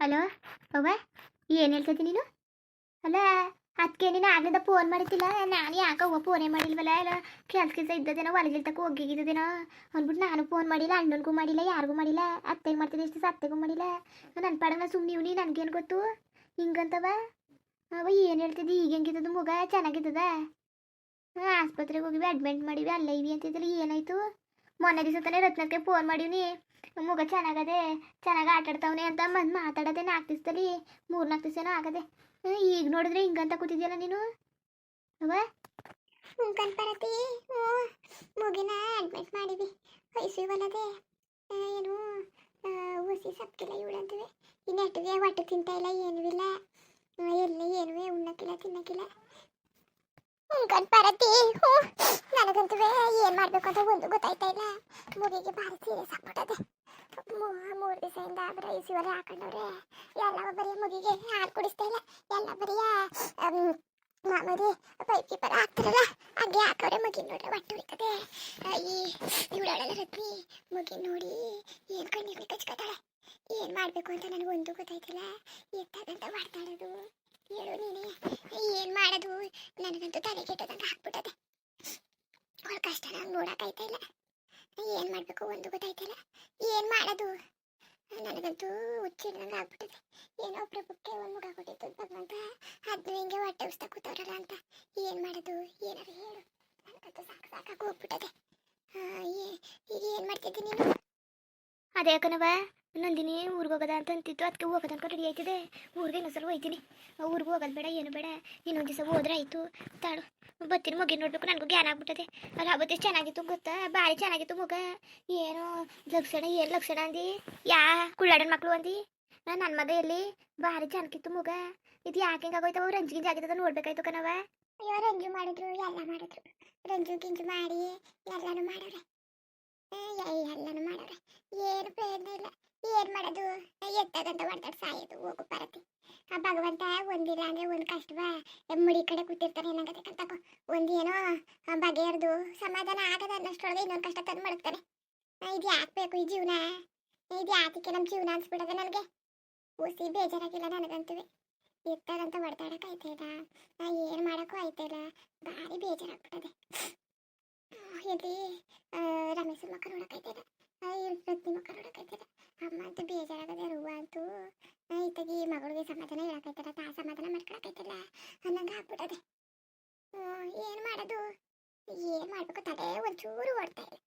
Hello, ಅವ್ವ, ಏನು ಹೇಳ್ತಿದ್ದಿ ನೀನು? ಅಲ್ಲ ಅದಕ್ಕೆ ನೀನು ಆಗ್ಲಿಂದ ಫೋನ್ ಮಾಡಿದ್ದಿಲ್ಲ, ನಾನು ಯಾಕೆ ಅವ್ವ ಫೋನೇ ಮಾಡಿಲ್ವಲ್ಲ, ಎಲ್ಲ ಕೆಲ್ಸ ಕೆಲಸ ಇದ್ದದೇನೋ ಹೊಲಗಿಲ್ ತಕ್ಕ ಹೋಗಿದ್ದೇನೋ ಅಂದ್ಬಿಟ್ಟು ನಾನು ಫೋನ್ ಮಾಡಿಲ್ಲ, ಅಣ್ಣನಿಗೂ ಮಾಡಿಲ್ಲ, ಯಾರಿಗೂ ಮಾಡಿಲ್ಲ, ಅತ್ತೆಗೆ ಮಾಡ್ತಿದ್ದೆ ಇಷ್ಟ ಅತ್ತೆಗೂ ಮಾಡಿಲ್ಲ. ನನ್ನ ಪಡಂಗ ಸುಮ್ಮನೆ ಇವ್ನಿ ನನಗೇನು ಗೊತ್ತು? ಹಿಂಗಂತವ? ಅವ ಏನು ಹೇಳ್ತಿದ್ದಿ? ಈಗ ಹೆಂಗಿದ್ದದು ಮುಗ? ಚೆನ್ನಾಗಿದ್ದದ? ಆಸ್ಪತ್ರೆಗೆ ಹೋಗಿವಿ ಅಡ್ಮಿಂಟ್ ಮಾಡಿವಿ, ಅಲ್ಲೇ ಇವಿ ಅಂತಿದ್ರೆ ಏನಾಯ್ತು? ಮೊನ್ನೆ ದಿವಸ ತಾನೇ ರತ್ನಕ್ಕೆ ಫೋನ್ ಮಾಡೀನಿ. ಮುಗ ಚೆನ್ನಾಗದೆ, ಚೆನ್ನಾಗಿ ಆಟಾಡ್ತಾವನೆ ಅಂತ ಬಂದು ಮಾತಾಡೋದೇ ನಾಲ್ಕು ದಿವಸದಲ್ಲಿ ಮೂರು ನಾಲ್ಕು ದಿವಸನೋ ಆಗದೆ. ಈಗ ನೋಡಿದ್ರೆ ಹಿಂಗಂತ ಕೂತಿದ್ಯಲ್ಲ ನೀನು? ಅವ ಮುಖನ್ ಬರತಿ ಮುಗಿನ ಅಡ್ಮಿಟ್ ಮಾಡಿವಿ ಐಸಿಯುವಲ್ಲದೆ ಏನು ಹುಸಿ ಸಪ್ಕಿಲ್ಲ ಇವಳಂತವೆ ಇನ್ನು ಎಟ್ಟಿಗೆ ಹೊಟ್ಟೆ ತಿಂತಾ ಇಲ್ಲ, ಏನೂ ಇಲ್ಲ. ಎಲ್ಲ, ಏನೂ, ಉಣ್ಣಕ್ಕಿಲ್ಲ, ತಿನ್ನಕ್ಕಿಲ್ಲ. ಮುಖನ್ ಬರತಿ ಹ್ಞೂ. ನನಗಂತೂ ಏನು ಮಾಡಬೇಕು ಅಂತ ಒಂದು ಗೊತ್ತಾಯ್ತಾ ಇಲ್ಲ. ಮುಗಿಗೆ ಭಾರಿ ಸೀರಿಯಸ್ ಆಗ್ಬಿಟ್ಟದೆ. ಮೂರು ದಿವಸದಿಂದ ಬರೀ ಐಸಿಯುವಲ್ಲಿ ಹಾಕೊಂಡವ್ರೆ. ಎಲ್ಲ ಬರೀ ಮುಗಿಗೆ ಹಾಲು ಕುಡಿಸ್ತಾ ಇಲ್ಲ. ಎಲ್ಲ ಬರೀ ಮಾಮೂಲಿ ಪೈಪ್ ಕೀಪರ್ ಹಾಕ್ತಾರಲ್ಲ, ಹಾಗೆ ಹಾಕವ್ರೆ ಮಗಿ ನೋಡ್ರೆ ಹೊಟ್ಟೆ ಉಳಿತದೆ ಈ ಇವಳಲ್ಲ ರತ್ನಿ. ಮಗಿ ನೋಡಿ ಏನು ಕಣ್ಣೀರ್ಲಿ ಕಚ್ಕೊತಾಳೆ. ಏನು ಮಾಡಬೇಕು ಅಂತ ನನಗೆ ಒಂದು ಗೊತ್ತಾಯ್ತಿಲ್ಲ. ಎತ್ತಾಗಂತ ಮಾಡ್ತಾಳದು ಹೇಳು ನೀನೇ ಏನು ಮಾಡೋದು ನನಗಂತೂ ತಲೆ ಕೆಟ್ಟದಂಗೆ ಹಾಕ್ಬಿಟ್ಟದೆ ಅವಳ ಕಷ್ಟ ನಂಗೆ ನೋಡೋಕ್ಕಾಯ್ತಾ ಇಲ್ಲ ಏನು ಮಾಡಬೇಕು ಒಂದು ಗೊತ್ತಾಯ್ತಿಲ್ಲ ಏನು ಮಾಡೋದು ನನಗಂತೂ ಹುಚ್ಚಿಡ್ದಂಗೆ ಆಗ್ಬಿಟ್ಟದೆ ಏನೋ ಒಬ್ರೊಬ್ಬಕ್ಕೆ ಒಂದು ಮುಗ ಕೊಟ್ಟಿತ್ತು ಭಗವಂತ ಅದು ಹಿಂಗೆ ಹೊಟ್ಟೆ ಉಸ್ತಾ ಕೂತವ್ರಲ್ಲ ಅಂತ. ಏನು ಮಾಡೋದು? ಹೇಳು. ನನಗಂತೂ ಸಾಕು ಸಾಕಾಗಿ ಹೋಗ್ಬಿಟ್ಟದೆ. ಈಗ ಏನು ಮಾಡ್ತಿದ್ದೆ ನೀನು? ಅದೇ ಕಣವ ನಂದಿನಿ ಊರಿಗೆ ಹೋಗೋದ ಅಂತ ಅಂತಿತ್ತು. ಅದಕ್ಕೆ ಹೋಗೋದು ಅನ್ಕೊಂಡು ರೆಡಿ ಆಯ್ತಿದೆ ಊರಿಗೆ ಇನ್ನೊಂದ್ಸಲ ಹೋಯ್ತೀನಿ. ಊರಿಗೆ ಹೋಗೋದು ಬೇಡ, ಏನು ಬೇಡ. ಇನ್ನೊಂದು ದಿವಸ ಹೋದ್ರೆ ಆಯಿತು. ತಾಳು, ಬತ್ತಿನ ಮುಗಿ ನೋಡ್ಬೇಕು. ನನಗೂ ಜ್ಞಾನ ಆಗ್ಬಿಟ್ಟದೆ. ಅಲ್ಲ, ಅವತ್ತೆ ಚೆನ್ನಾಗಿತ್ತು ಗೊತ್ತಾ ಭಾರಿ ಚೆನ್ನಾಗಿತ್ತು ಮಗ ಏನು, ಲಕ್ಷಣ ಏನು ಲಕ್ಷಣ ಅಂದಿ? ಯಾ, ಕುಳ್ಳಾಡನ್ ಮಕ್ಕಳು ಅಂದಿ? ನನ್ನ ಮಗ ಎಲ್ಲಿ? ಭಾರಿ ಚೆನ್ನಾಗಿತ್ತು ಮುಗ ಇದು ಯಾಕೆ ಹಿಂಗಾಗೋಯ್ತವ ಗಿಂಜು ಜಾಗಿದ ನೋಡ್ಬೇಕಾಯ್ತು ಕಣವ ಅಯ್ಯೋ ರಂಜು ಮಾಡಿದ್ರು ಎಲ್ಲ ಮಾಡಿದ್ರು. ರಂಜು ಗಿಂಜು ಮಾಡಿ ಎಲ್ಲಾನು ಮಾಡವ್ರೆ. ಎಲ್ಲಾನು ಮಾಡವ್ರೆ. ಏನು ಪ್ರಯೋಜನ ಇಲ್ಲ. ಏನ್ ಮಾಡೋದು? ಎತ್ತದಂತ ಹೊಡ್ದಾಡ್ ಸಾಯೋದು ಹೋಗು ಬರತಿ ಆ ಭಗವಂತ ಒಂದಿಲ್ಲ ಅಂದ್ರೆ ಒಂದು ಕಷ್ಟವಾ ಮುಡಿ ಕಡೆ ಕೂತಿರ್ತಾನೆ ಏನಾಗತ್ತೆ ಕಲ್ತಕೋ ಒಂದು ಏನೋ ಆ, ಸಮಾಧಾನ ಆಗದ ಅನ್ನಷ್ಟೊಳಗೆ ಇನ್ನೊಂದು ಕಷ್ಟ ತಂದು ಮಡಗ್ತಾನೆ. ಇದು ಯಾಕೆ ಬೇಕು ಈ ಜೀವನ? ಇದು ಯಾತಕ್ಕೆ ನಮ್ಮ ಜೀವನ ಅನ್ಸ್ಬಿಡದೆ ನನಗೆ? ಓಸಿ ಬೇಜಾರಾಗಿಲ್ಲ ನನಗಂತೂ. ಎತ್ತದಂತ ಹೊಡ್ದಾಡಕ್ ಆಯ್ತದ ನಾ ಏನು ಮಾಡೋಕ್ಕೂ ಆಯ್ತಿಲ್ಲ. ಭಾರಿ ಬೇಜಾರಾಗ್ಬಿಟ್ಟದೆ. ಇಲ್ಲಿ ರಮೇಶ್ ಮಕ್ಕ ನೋಡೋಕೈತಿಲ್ಲ ರತ್ನಿ ಮಕ್ಕ ನೋಡೋಕೈತಿಲ್ಲ ಅಮ್ಮ ಅಂತೂ ಬೇಜಾರಾಗದೆ ರೂವ ಅಂತೂ. ಇತ್ತಾಗಿ ಮಗಳಿಗೆ ಸಮಾಧಾನ ಹೇಳಕೈತಿಲ್ಲ ತಾ ಸಮಾಧಾನ ಮಾಡ್ಕೊಳಕೈತಿಲ್ಲ ಅನ್ನಂಗೆ ಆಗ್ಬಿಟ್ಟದೆ. ಏನು ಮಾಡೋದು? ಏನು ಮಾಡಬೇಕು? ತಲೆ ಒಂಚೂರು ಓಡ್ತಾ ಇಲ್ಲ.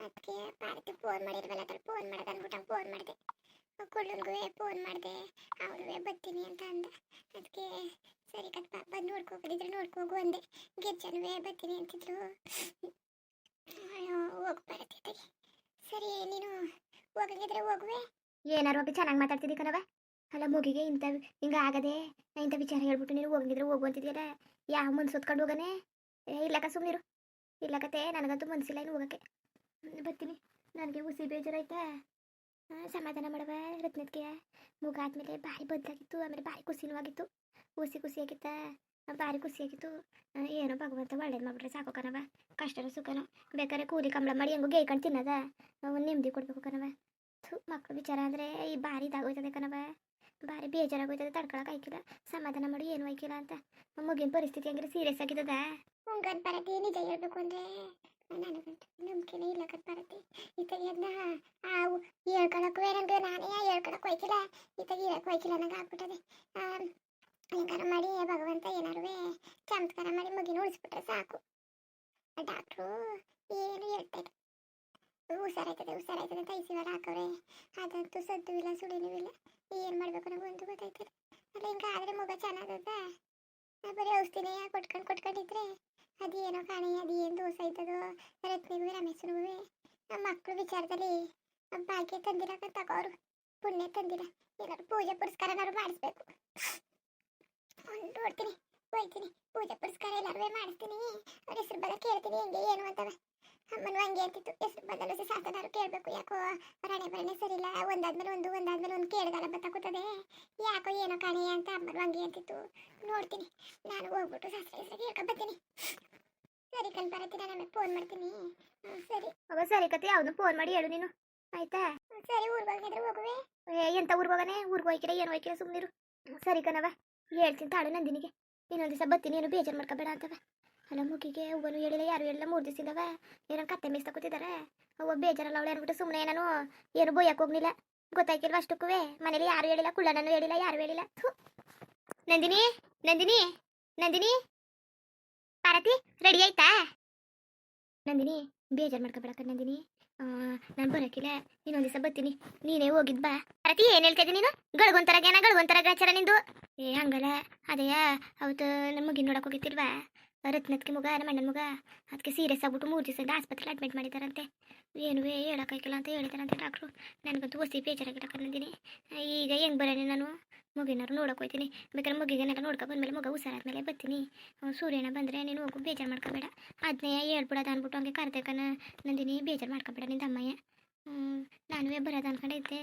ಅದಕ್ಕೆ ಭಾರತಿ ಫೋನ್ ಮಾಡಿರ್ವಲ್ಲ ಅದ್ರಲ್ಲಿ ಫೋನ್ ಮಾಡೋದು ಅಂದ್ಬಿಟ್ಟು ಫೋನ್ ಮಾಡಿದೆ. ಕುಳ್ಳನ್ಗೂ ಫೋನ್ ಮಾಡಿದೆ. ಅವನು ಬರ್ತೀನಿ ಅಂತ ಅಂದ. ಅದಕ್ಕೆ ಸರಿ ಕಪ್ಪ ಬಂದು ನೋಡ್ಕೋಗಿದ್ರೆ ನೋಡ್ಕೋಗು ಅಂದೆ. ಗಿರ್ಜನ್ವೇ ಬರ್ತೀನಿ ಅಂತಿದ್ರು. ಹೋಗಿ ಬರತ್ತಿದ್ದೆ ಸರಿ, ನೀನು ಹೋಗಂಗಿದ್ರೆ ಹೋಗುವೆ. ಏನಾರು ಒಬ್ಬ ಚೆನ್ನಾಗಿ ಮಾತಾಡ್ತಿದ್ದಿ ಕಣವ ಅಲ್ಲ, ಮುಗಿಗೆ ಇಂಥ ಹಿಂಗೆ ಆಗದೆ ಇಂಥ ವಿಚಾರ ಹೇಳ್ಬಿಟ್ಟು ನೀನು ಹೋಗಿದ್ರೆ ಹೋಗು ಅಂತಿದ್ಯಲ್ಲ. ಯಾವ ಮನ್ಸು ಹೊತ್ಕೊಂಡು ಹೋಗನೆ? ಇಲ್ಲಕ್ಕ ಸುಮ್ಮನಿರು ಇಲ್ಲಕತೆ ನನಗಂತೂ ಮನಸ್ಸಿಲ್ಲ ಇನ್ನು ಹೋಗಕ್ಕೆ. ಬರ್ತೀನಿ. ನನಗೆ ಹುಸಿ ಬೇಜಾರಾಯ್ತಾ? ಸಮಾಧಾನ ಮಾಡವ ರತ್ನದ್ಗೆ. ಮುಗ ಆದ್ಮೇಲೆ ಭಾರಿ ಬದಲಾಗಿತ್ತು, ಆಮೇಲೆ ಭಾರಿ ಖುಷಿನೂ ಆಗಿತ್ತು ಖುಷಿ ಖುಷಿಯಾಗಿತ್ತ ಭಾರಿ ಖುಷಿಯಾಗಿತ್ತು ಏನೋ ಭಗವಂತ ಒಳ್ಳೇದು ಮಾಡ್ಬಿಟ್ರೆ ಸಾಕು ಕಣವ ಕಷ್ಟನೋ ಸುಖನೋ. ಬೇಕಾದ್ರೆ ಕೂಲಿ ಕಂಬಳ ಮಾಡಿ ಹೆಂಗೋ ಗೇಯ್ಕೊಂಡು ತಿನ್ನದ. ಒಂದು ನೆಮ್ಮದಿ ಕೊಡ್ಬೇಕು ಕಣವ ಥು ವಿಚಾರ ಅಂದರೆ ಈ ಭಾರಿ ಇದಾಗೋಯ್ತದೆ ಕಣವ ಭಾರಿ ಬೇಜಾರಾಗೋಯ್ತದೆ ತಡ್ಕೊಳಕ್ಕೆ ಆಯ್ಕಿಲ್ಲ. ಸಮಾಧಾನ ಮಾಡಿ, ಏನು ಆಯ್ಕಿಲ್ಲ ಅಂತ. ಮುಗಿನ ಪರಿಸ್ಥಿತಿ ಹಂಗಿದ್ರೆ ಸೀರಿಯಸ್ ಆಗಿದ್ದದ? ನಿಜ ಹೇಳ್ಬೇಕು ಅಂದ್ರೆ. ನಂಬಿಕೆನೇ ಇಲ್ಲ ಕಟ್ ಬರುತ್ತೆ ಇತ್ತಾಗಿ ಅದನ್ನ ಆ ಹೇಳ್ಕೊಳಕ್ಕೂ ನನಗೆ ನಾನೇ ಹೇಳ್ಕೊಳಕ್ ಹೋಯ್ತಿಲ್ಲ. ಇತ್ತಾಗಿ ಹೇಳಕ್ ಹೋಯ್ತಿಲ್ಲ, ನಂಗೆ ಆಗ್ಬಿಟ್ಟದೆ. ಹೆಂಗಾರ ಮಾಡಿ, ಭಗವಂತ ಏನಾರು ಚಮತ್ಕಾರ ಮಾಡಿ ಮಗಿನ ಉಳಿಸ್ಬಿಟ್ರೆ ಸಾಕು. ಡಾಕ್ಟ್ರು ಏನು ಹೇಳ್ತಾರೆ ಹುಷಾರಾಯ್ತದೆ ಹುಷಾರಾಯ್ತದೆ ಅಂತ ಐಸಿವಲ್ಲ ಹಾಕವ್ರೆ. ಅದಂತೂ ಸದ್ದು ಇಲ್ಲ, ಸುಳಿನೂ ಇಲ್ಲ. ಏನು ಮಾಡಬೇಕು ನನಗೆ ಒಂದು ಗೊತ್ತಾಯ್ತಿಲ್ಲ ಅಲ್ಲ, ಹಿಂಗಾದ್ರೆ ಮಗ ಚೆನ್ನಾಗದ ನಾ ಬರೀ ಔಷಧಿನೇ ಕೊಟ್ಕೊಂಡು ಕೊಟ್ಕೊಂಡಿದ್ರೆ ಅದೇನೋ ಕಾಣಿ ಅದೇನು ದೋಸೆ ಇದ್ದದೋ ರತ್ನಿಗೂ ರಮೇಶನಿಗೂ ನಮ್ಮ ಮಕ್ಕಳು ವಿಚಾರದಲ್ಲಿ ಭಾಗ್ಯ ತಂದಿರಕಂತ ಅವರು ಪುಣ್ಯ ತಂದಿರ. ಏನಾದ್ರು ಪೂಜೆ ಪುರಸ್ಕಾರನಾದ್ರು ಮಾಡಿಸ್ಬೇಕು. ನೋಡ್ತೀನಿ ಹೋಯ್ತೀನಿ ಪೂಜೆ ಪುರಸ್ಕಾರ ಎಲ್ಲರೂ ಮಾಡಿಸ್ತೀನಿ. ಅವ್ರ ಹೆಸರು ಬಗ್ಗೆ ಕೇಳ್ತೀನಿ, ಹೆಂಗೆ, ಏನು ಅಂತವ. ಅಮ್ಮನು ಹಂಗೆ ಅಂತಿತ್ತು. ಹೆಸರು ಬದಲು ಸಾಕದಾರು ಕೇಳಬೇಕು. ಯಾಕೋ ರಣೆ ಬರಣೆ ಸರಿಲ್ಲ ಒಂದಾದ್ಮೇಲೆ ಒಂದು ಒಂದಾದ್ಮೇಲೆ ಒಂದು ಕೇಳಿದಾಗ ಬತ್ತ ಕೂತದೆ. ಯಾಕೋ ಏನೋ ಕಾಣೆ ಅಂತ ಅಮ್ಮನು ಹಂಗೆ ಅಂತಿತ್ತು. ನೋಡ್ತೀನಿ. ನಾನು ಹೋಗ್ಬಿಟ್ಟು ಶಾಸ್ತ್ರ ಹೆಸರು ಬರ್ತೀನಿ. ಸರಿ ಕಣ್ ಬರತ್ತೀನಿ ನಾನು ಫೋನ್ ಮಾಡ್ತೀನಿ. ಸರಿ. ಅವ ಸರಿ ಕತೆ ಅವನು ಫೋನ್ ಮಾಡಿ ಹೇಳು ನೀನು. ಆಯ್ತಾ? ಸರಿ. ಊರಿಗೆ ಹೋಗಿದ್ರೆ ಹೋಗುವೆ. ಏ ಎಂತ ಊರಿಗೆ ಹೋಗನೆ? ಹೋಗಿ ಹೋಯ್ಕಿರ ಏನು ಹೋಯ್ಕಿರ ಸುಮ್ಮನಿರು ಸರಿ ಕಣವ ಹೇಳ್ತೀನಿ ತಾಳು ನಂದಿನಿಗೆ. ಇನ್ನೊಂದು ದಿವಸ ಬತ್ತೀನಿ ಏನು ಬೇಜಾರು ಮಾಡ್ಕೋಬೇಡ ಅಂತವ. ಅಲ್ಲ ಮುಗಿಗೆ ಒಬ್ಬನು ಹೇಳಿಲ್ಲ ಯಾರು ಎಲ್ಲ ಮೂರು ಏನ ಏನೋ ಕತ್ತೆ ಮೀಸ್ತಾ ಕೂತಿದ್ದಾರೆ. ಅವ್ವ ಬೇಜಾರಲ್ಲ ಅವಳು ಅನ್ಬಿಟ್ಟು ಸುಮ್ಮನೆ ನಾನು ಏನು ಬೋಯಕ್ಕೆ ಹೋಗ್ಲಿಲ್ಲ ಗೊತ್ತಾಯ್ತಿಲ್ವಾ ಅಷ್ಟಕ್ಕೂ ಮನೇಲಿ ಯಾರು ಹೇಳಿಲ್ಲ ಕುಳ್ಳನೂ ಹೇಳಿಲ್ಲ, ಯಾರು ಹೇಳಿಲ್ಲ. ನಂದಿನಿ ನಂದಿನಿ ನಂದಿನಿ. ಪಾರತಿ ರೆಡಿ ಆಯ್ತಾ? ನಂದಿನಿ, ಬೇಜಾರು ಮಾಡ್ಕೋಬೇಡ ಕಣ್ ನಂದಿನಿ ನಾನು ಬರೋಕಿಲ್ಲ, ಇನ್ನೊಂದು ದಿವಸ ಬರ್ತೀನಿ. ನೀನೇ ಹೋಗಿದ್ ಬಾ. ಪಾರತಿ ಏನು ಹೇಳ್ತಾ ಇದ್ದೀನಿ ನೀನು? ಗಳಗೊಂತರಗೇನ ಗಳಗೊಂತರ ಗ್ರಾಚಾರ ನಿಂದು? ಏ, ಹಂಗಲ್ಲ. ಅದೇ, ಅವತ್ತು ನಮ್ಮ ಮಗಿನ ನೋಡಕ್ ಹೋಗಿತ್ತಿಲ್ವಾ ರತ್ನತ್ಗೆ ಮಗ ರಮಣ್ಣನ ಮಗ ಅದಕ್ಕೆ ಸೀರಿಯಸ್ ಆಗ್ಬಿಟ್ಟು ಮೂರು ದಿವಸದಿಂದ ಆಸ್ಪತ್ರೆಗೆ ಅಡ್ಮಿಟ್ ಮಾಡಿದಾರಂತೆ ಏನುವೇ ಹೇಳೋಕ್ಕಾಗಿಲ್ಲ ಅಂತ ಹೇಳಿದಾರಂತೆ ಡಾಕ್ಟ್ರು ನನಗಂತೂ ಓಸಿ ನಂದಿನಿ ಈಗ ಹೆಂಗೆ ಬರೋಣ ನಾನು? ಮಗಿನಾರು ನೋಡಕ್ಕೆ ಹೋಗ್ತೀನಿ ಬೇಕಾದ್ರೆ ಮಗಿಗೆನೆಲ್ಲ ನೋಡ್ಕೊ ಬಂದಮೇಲೆ ಮಗ ಹುಷಾರಾದ್ಮೇಲೆ ಬರ್ತೀನಿ. ಸೂರ್ಯನ ಬಂದರೆ ನೀನು ಹೋಗು, ಬೇಜಾರು ಮಾಡ್ಕೋಬೇಡ. ಅದನ್ನೇ ಹೇಳ್ಬಿಡೋದು ಅಂದ್ಬಿಟ್ಟು ಹಂಗೆ ಕರ್ದೇಕನ ನಂದಿನಿ, ಬೇಜಾರು ಮಾಡ್ಕೋಬೇಡ ನಿಂದ ಅಮ್ಮಯ್ಯ. ನಾನುವೇ ಬರೋದು ಅನ್ಕೊಂಡೈತೆ.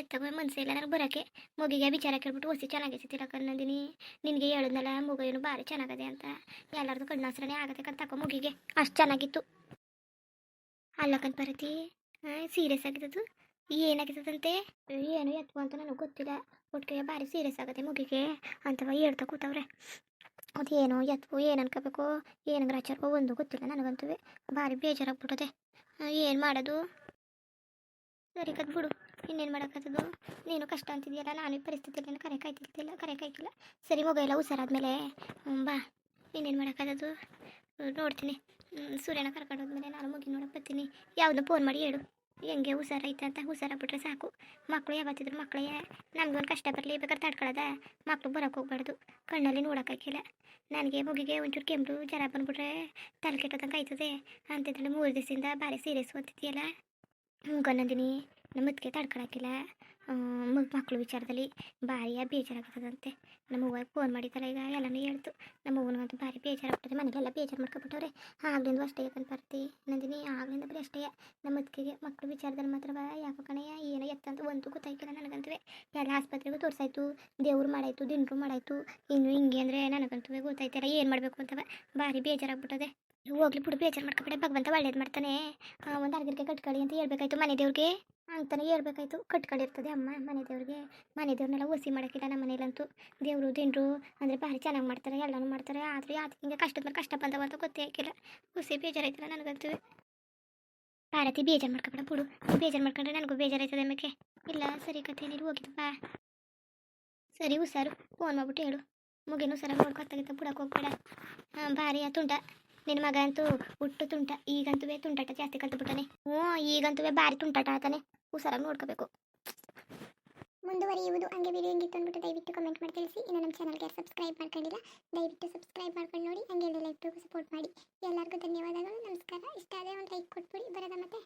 ಎತ್ತಗೋ ಮನಸ್ಸೇ ಇಲ್ಲ ನನಗೆ ಬರೋಕ್ಕೆ ಮಗಿಗೆ ವಿಚಾರ ಕೇಳ್ಬಿಟ್ಟು ಹೊಸಿ ಚೆನ್ನಾಗಿಸಿತಿಲ್ಲ ನಂದಿನಿ ನಿನಗೆ ಹೇಳಿದ್ನಲ್ಲ ಮಗು ಏನು ಭಾರಿ ಚೆನ್ನಾಗದೆ ಅಂತ. ಎಲ್ಲರದು ಕಣ್ಣಾಸ್ರನೇ ಆಗತ್ತೆ ಕಂತ ಮಗಿಗೆ. ಅಷ್ಟು ಚೆನ್ನಾಗಿತ್ತು. ಅಲ್ಲಕ್ಕಂತ ಬರತಿ ಸೀರಿಯಸ್ ಆಗಿದ್ದದು? ಏನಾಗಿತ್ತದಂತೆ ಏನು ಎತ್ತು ಅಂತ ನನಗೆ ಗೊತ್ತಿಲ್ಲ. ಒಟ್ಟಿಗೆ ಭಾರಿ ಸೀರಿಯಸ್ ಆಗತ್ತೆ ಮುಗಿಗೆ ಅಂತವ ಹೇಳ್ತಾ ಕೂತವ್ರೆ. ಅದೇನೋ ಎತ್ತು ಏನು ಅನ್ಕೋಬೇಕು ಏನು ಗ್ರಾಚಾರಕೋ ಒಂದು ಗೊತ್ತಿಲ್ಲ ನನಗಂತೂ ಭಾರಿ ಬೇಜಾರಾಗ್ಬಿಟ್ಟದೆ. ಏನು ಮಾಡೋದು? ಸರಿ ಕದ್ ಬಿಡು ಇನ್ನೇನು ಮಾಡೋಕ್ಕಾಗ್ತದ? ನೀನು ಕಷ್ಟ ಅಂತಿದೆಯಲ್ಲ, ನಾನು ಈ ಪರಿಸ್ಥಿತಿಯಲ್ಲಿ ಕರೆ ಕಾಯ್ತಿರ್ತಿಲ್ಲ ಕರೆ ಕಾಯ್ತಿಲ್ಲ ಸರಿ ಎಲ್ಲ ಹುಷಾರಾದ್ಮೇಲೆ ಬಾ. ಇನ್ನೇನು ಮಾಡೋಕ್ಕಾಗದು? ನೋಡ್ತೀನಿ. ಸೂರ್ಯನ ಕರ್ಕೊಂಡು ಹೋದ್ಮೇಲೆ ನಾನು ಮುಗಿ ನೋಡಕ್ಕೆ ಬರ್ತೀನಿ. ಯಾವುದು ಫೋನ್ ಮಾಡಿ ಹೇಳು. ಹೆಂಗೆ ಹುಷಾರೈತೆ ಅಂತ? ಹುಷಾರಾಗ್ಬಿಟ್ರೆ ಸಾಕು. ಮಕ್ಕಳು ಯಾವತ್ತಿದ್ರು ಮಕ್ಕಳೇ. ನಮಗೊಂದು ಕಷ್ಟ ಬರಲಿ, ಬೇಕಾದ್ರೆ ತಡ್ಕೊಳ್ಳೋದ ಮಕ್ಕಳು ಬರೋಕ್ಕೆ ಹೋಗ್ಬಾರ್ದು. ಕಣ್ಣಲ್ಲಿ ನೋಡೋಕ್ಕಾಗಿಲ್ಲ ನನಗೆ ಮುಗಿಗೆ ಒಂಚೂರು ಕೆಂಪು ಜರ ಬಂದ್ಬಿಟ್ರೆ ತಲೆ ಕೆಟ್ಟದಂಗೆ ಆಯ್ತದೆ. ಅಂತಂದ್ರೆ ಮೂರು ದಿವಸದಿಂದ ಭಾರಿ ಸೀರಿಯಸ್ ಓದ್ತಿದ್ಯಲ್ಲ? ಗನ್ನಂದಿನಿ ನಮ್ಮ ಮುತ್ತಿಗೆ ತಡ್ಕೊಳಕ್ಕಿಲ್ಲ ಮಕ್ಕಳು ವಿಚಾರದಲ್ಲಿ ಭಾರಿಯ ಬೇಜಾರಾಗ್ತದಂತೆ. ನಮ್ಮ ಫೋನ್ ಮಾಡಿದ್ದಲ್ಲ ಈಗ, ಎಲ್ಲನೂ ಹೇಳ್ತು. ನಮ್ಮ ಅವ್ವನಿಗಂತೂ ಭಾರಿ ಬೇಜಾರಾಗ್ತದೆ ಮನೆಗೆಲ್ಲ ಬೇಜಾರು ಮಾಡ್ಕೊಬಿಟ್ಟವ್ರೆ. ಆಗ್ಲಿಂದ ಅಷ್ಟೇ ಅಂತ ಬರ್ತಿ. ನಂದಿನಿ, ಆಗ್ಲಿಂದ ಬರೀ ಅಷ್ಟೇ. ನಮ್ಮ ಮುತ್ತಿಗೆ ಮಕ್ಕಳು ವಿಚಾರದಲ್ಲಿ ಮಾತ್ರ ಯಾಕೋ ಕಣಯ್ಯ, ಏನೋ ಎತ್ತಂತ ಒಂದು ಗೊತ್ತಾಯ್ತಿಲ್ಲ ನನಗಂತೂ ಎಲ್ಲ ಆಸ್ಪತ್ರೆಗೂ ತೋರಿಸಾಯ್ತು. ದೇವ್ರು ಮಾಡಾಯ್ತು, ದಿಂಡ್ರು ಮಾಡಾಯ್ತು. ಇನ್ನು ಹಿಂಗೆ ಅಂದರೆ ನನಗಂತೂ ಗೊತ್ತಾಯ್ತಿಲ್ಲ. ಏನು ಮಾಡಬೇಕು ಅಂತವ? ಭಾರಿ ಬೇಜಾರಾಗ್ಬಿಟ್ಟದೆ. ಹೋಗ್ಲಿ ಬಿಡು ಬೇಜಾರು ಮಾಡ್ಕೊಬೇಡ ಭಗವಂತ ಒಳ್ಳೇದು ಮಾಡ್ತಾನೆ. ಒಂದು ಅರ್ಗಿರ್ಗೆ ಕಟ್ಕೊಳ್ಳಿ ಅಂತ ಹೇಳ್ಬೇಕಾಯ್ತು ಮನೆ ದೇವ್ರಿಗೆ ಅಂತಾನೆ ಹೇಳ್ಬೇಕಾಯ್ತು ಕಟ್ಕೊಂಡಿರ್ತದೆ ಅಮ್ಮ ಮನೆ ದೇವ್ರಿಗೆ ಮನೆ ದೇವ್ರನ್ನೆಲ್ಲ ಓಸಿ ಮಾಡೋಕ್ಕಿಲ್ಲ ನಮ್ಮ ಮನೇಲಂತೂ ದೇವರು ದಿಂಡ್ರು ಅಂದರೆ ಭಾರಿ ಚೆನ್ನಾಗಿ ಮಾಡ್ತಾರೆ, ಎಲ್ಲನೂ ಮಾಡ್ತಾರೆ. ಆದರೆ ಯಾಕೆ ಹಿಂಗೆ ಕಷ್ಟದ ಮೇಲೆ ಕಷ್ಟ ಬಂದವ ಅಂತ ಗೊತ್ತೇ ಹಾಕಿಲ್ಲ ಹುಸಿ ಬೇಜಾರಾಯ್ತಲ್ಲ ನನಗಂತೂ. ಪಾರತಿ ಬೇಜಾರು ಮಾಡ್ಕೊಬೇಡ ಬಿಡು. ಬೇಜಾರು ಮಾಡ್ಕೊಂಡ್ರೆ ನನಗೂ ಬೇಜಾರಾಯ್ತದೆ ಆಮೇಲೆ ಇಲ್ಲ, ಸರಿ ಕತೆ ನೀರು ಬಾ. ಸರಿ, ಹುಷಾರು. ಫೋನ್ ಮಾಡ್ಬಿಟ್ಟು ಹೇಳು. ಮುಗಿನೂ ಸರ ನೋಡ್ಕೊತಾಗಿತ್ತು ಬಿಡಕ್ಕೆ ಹೋಗ್ಬೇಡ. ಹಾಂ, ಭಾರಿ ತುಂಟ ನಿನ್ನ ಮಗಂತೂ ಹುಟ್ಟು ತುಂಟ ಈಗಂತೂ ತುಂಟಾಟ, ಜಾಸ್ತಿ ಕಲ್ತ್ಬಿಟ್ಟಾನೆ. ಹ್ಞೂ, ಈಗಂತೂ ಭಾರಿ ತುಂಟಾಟ ಆತಾನೆ. ಹುಷಾರಾಗಿ ನೋಡ್ಕೋಬೇಕು. ಮುಂದುವರಿಯುವುದು ಹಂಗೆ ವಿಡಿಯೋ ಹೆಂಗಿತ್ತು ಅಂದ್ಬಿಟ್ಟು ದಯವಿಟ್ಟು ಕಮೆಂಟ್ ಮಾಡಿ ತಿಳಿಸಿ. ಇನ್ನು ನಮ್ಮ ಚಾನಲ್ಗೆ ಸಬ್ಸ್ಕ್ರೈಬ್ ಮಾಡ್ಕೊಂಡಿಲ್ಲ, ದಯವಿಟ್ಟು ಸಬ್ಸ್ಕ್ರೈಬ್ ಮಾಡ್ಕೊಂಡು ನೋಡಿ, ಹಂಗೆ ಲೈಕ್ ಸಪೋರ್ಟ್ ಮಾಡಿ. ಎಲ್ಲರಿಗೂ ಧನ್ಯವಾದಗಳು, ನಮಸ್ಕಾರ. ಇಷ್ಟ ಆದರೆ ಒಂದು ಲೈಕ್ ಕೊಟ್ಬಿಡಿ, ಬರೋದ ಮತ್ತೆ.